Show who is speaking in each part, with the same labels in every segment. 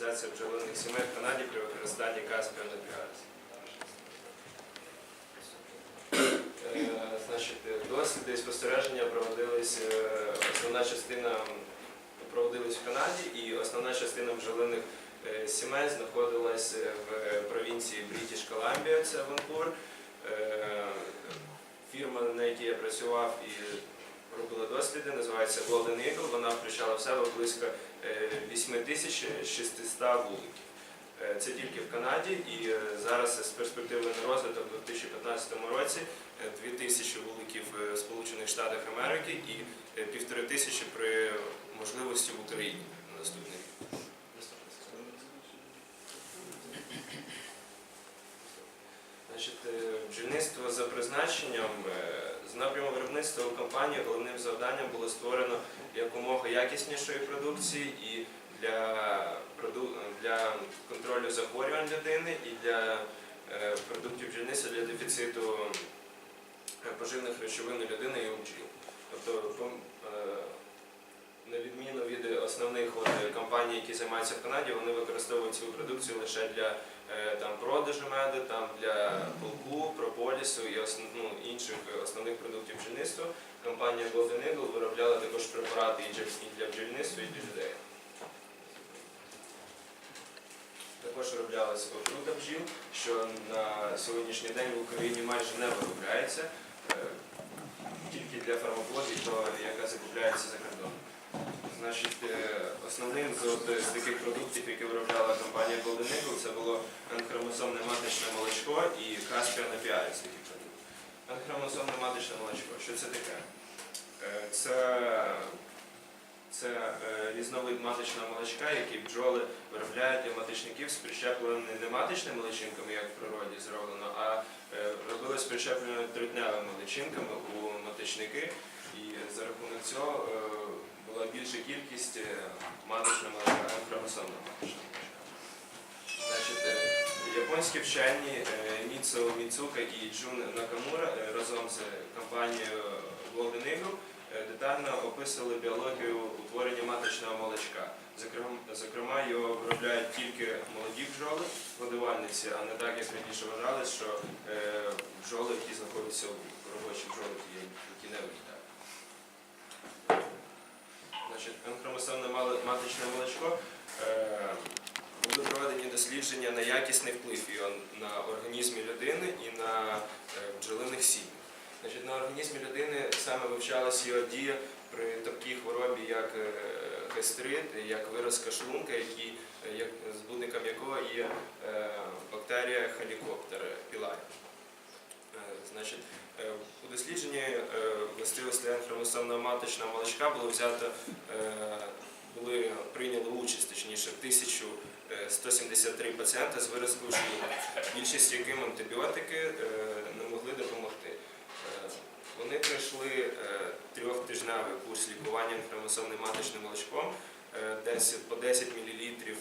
Speaker 1: організація бджолиних сімей в Канаді при використанні Apiaris. Е, досліди і спостереження проводились, е, основна частина проводились в Канаді, і основна частина бджолиних е, сімей знаходилась е, в провінції Брітіш Колумбія, це Ванкур. Фірма, на якій я працював і робила досліди, називається Golden Eagle. Вона включала в себе близько 8600 вуликів. Е, Це тільки в Канаді, і е, зараз з перспективи на розвиток у 2015 році е, 2000 вуликів е, в Сполучених Штатах Америки і півтори тисячі при можливості в Україні на наступний. Значить, бджільництво за призначенням з напряму виробництва у компанії головним завданням було створено якомога якіснішої продукції і для, для контролю захворювань людини і для е, продуктів бджільництва для дефіциту е, поживних речовин людини і у бджіл. Тобто, е, на відміну від основних компаній, які займаються в Канаді, вони використовують цю продукцію лише для там, продажу меду, там, для полку, прополісу і основ, ну, інших е, основних продуктів бджільництва. Компанія Golden Eagle виробляла також препарати і для- бджільництва, і для людей. Також вироблялася отрута бджіл, що на сьогоднішній день в Україні майже не виробляється, е, тільки для фармакології, яка закупляється за кордоном. Значить, е, основним з, от, з таких продуктів, які виробляла компанія Golden Eagle, це було анхромосомне маточне молочко і Caspian Apiaris такий продукт. Анхромосомне маточне молочко. Що це таке? Е, Це, це е, різновид маточного молочка, який бджоли виробляють для маточників з прищепленими не маточними личинками, як в природі зроблено, а е, робили з прищепленими трутнявими личинками у маточники. І за рахунок цього е, була більша кількість е, молочка. Значить, е, японські вчені е, Міцу Міцука і Джун Накамура е, разом з компанією е, детально описували біологію утворення маточного молочка. Зокрема, його виробляють тільки молоді бджоли, годувальниці, а не так, як раніше вважали, що е, бджоли, які знаходяться у робочі бджоли, які, які не вилітають. Значить, анхромосомне мали- маточне молочко. Е, були проведені дослідження на якісний вплив на організмі людини і на е, бджолиних сім'ях. На організмі людини саме вивчалася його дія при такій хворобі, як е, гастрит, як виразка шлунка, які, як, збудником якого є бактерія хелікоптер піларі. Значить, е, у дослідженні е, властивостей хромосомного маточного молочка було взято, е, були прийняли участь, точніше, 1173 пацієнта з виразкою шлунка, більшість яким антибіотики не могли допомогти. Вони пройшли трьохтижневий курс лікування хромосомним маточним молочком, десь по 10 мл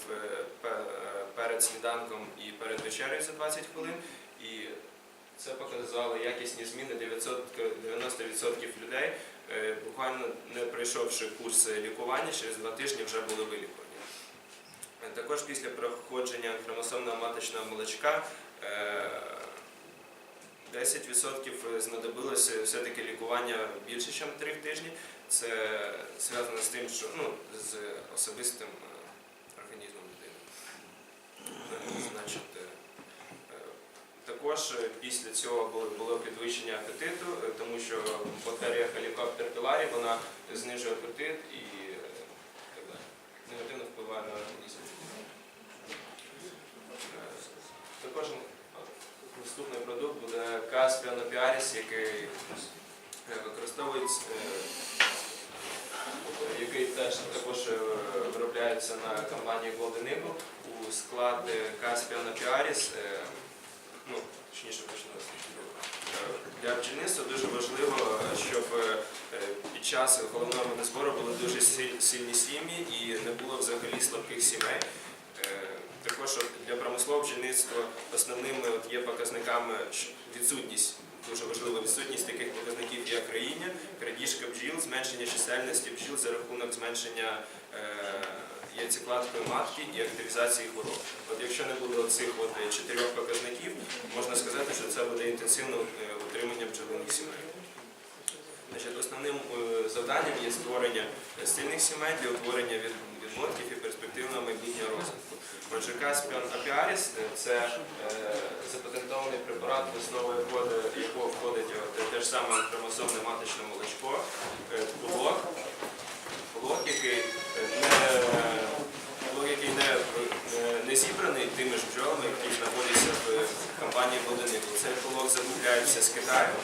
Speaker 1: перед сніданком і перед вечерею за 20 хвилин. Це показало якісні зміни 90% людей, е, буквально не пройшовши курс лікування, через два тижні вже були вилікувані. Е, Також після проходження хромосомного маточного молочка е, 10% знадобилося все-таки лікування більше, ніж 3 тижні. Це зв'язано з тим, що ну, з особистим також е, після цього було, підвищення апетиту, е, тому що бактерія Helicobacter pylori, вона знижує апетит і е, так далі. Негативно впливає на організм. Також наступний продукт буде Caspian Apiaris, який використовується, який теж також виробляється на компанії Golden Eagle. У склад Caspian Apiaris, е, ну, точніше почну. Е, Для бджільництва дуже важливо, щоб е, під час головного медозбору були дуже сильні сім'ї і не було взагалі слабких сімей. Е, Також для промислового бджільництва основними є показниками відсутність, дуже важлива відсутність таких показників, як країння, крадіжка бджіл, зменшення чисельності бджіл за рахунок зменшення е, є цикладкою матки і активізації хвороб. От якщо не буде цих е, чотирьох показників, можна сказати, що це буде інтенсивне е, утримання бджолиних сімей. Значить, основним е, завданням є створення стильних сімей для утворення від, і перспективного майбутнього розвитку. Отже, Caspian apiaris – це е, запатентований препарат, в основу якого, входить е, те, ж саме хромосомне маточне молочко, е, пилок, який е, не, не, е, зібраний тими ж бджолами, які знаходяться в компанії Володимиру. Цей пилок закупляється з Китаю.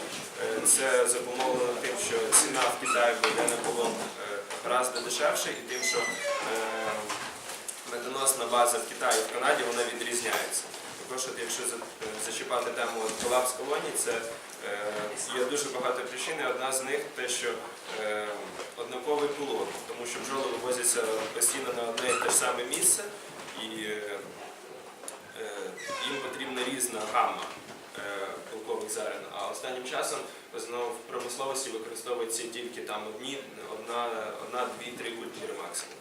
Speaker 1: Е, Це зумовлено тим, що ціна в Китаї буде на полон е, гораздо дешевше і тим, що медоносна база в Китаї і в Канаді вона відрізняється. Також, якщо зачіпати тему колапс колоній, це є дуже багато причин. Одна з них те, що однаковий пилок, тому що бджоли вивозяться постійно на одне і те ж саме місце, е, е, їм потрібна різна гамма е, пилкових зерен. А останнім часом в промисловості використовуються тільки там одні, одна, одна, дві, три культури максимум.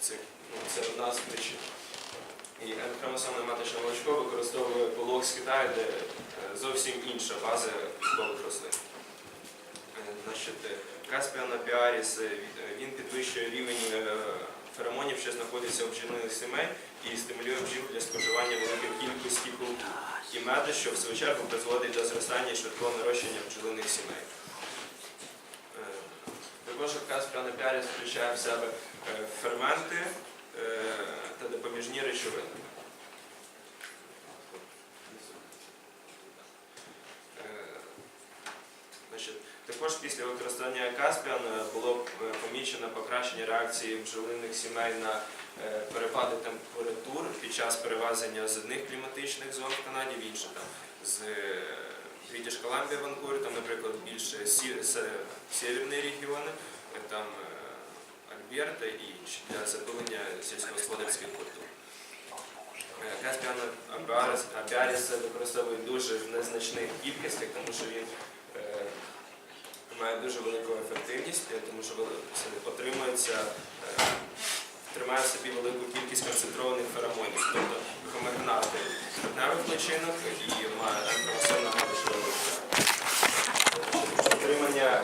Speaker 1: Це, ну, це одна з причин. І хромосомне маточне молочко використовує пилок з Китаю, де е, зовсім інша база пілкових рослин. Е, Значить, е, е, від- е, він підвищує рівень е, феромонів, що знаходяться у бджолиних сімей, і стимулює бджіл для споживання великої кількості пилку і меду, що в свою чергу призводить до зростання і швидкого нарощення бджолиних сімей. Е, Також Caspian apiaris включає в себе е, ферменти е, та допоміжні речовини. Також після використання Каспіан було помічено покращення реакції бджолиних сімей на е, перепади температур під час перевезення з одних кліматичних зон в Канаді в інші там з е, Брitish Columbia, Ванкувер, там, наприклад, більш сі- се- сєвєрні регіони, е, там е, Альберта і інші для запилення сільськогосподарських культур. Е, apiaris, apiaris використовує дуже в незначних кількостях, тому що він е, має дуже велику ефективність, е, тому що отримується, е, тримає в собі велику кількість концентрованих феромонів, тобто гомогенати статневих личинок і має хромосомна маточна Отримання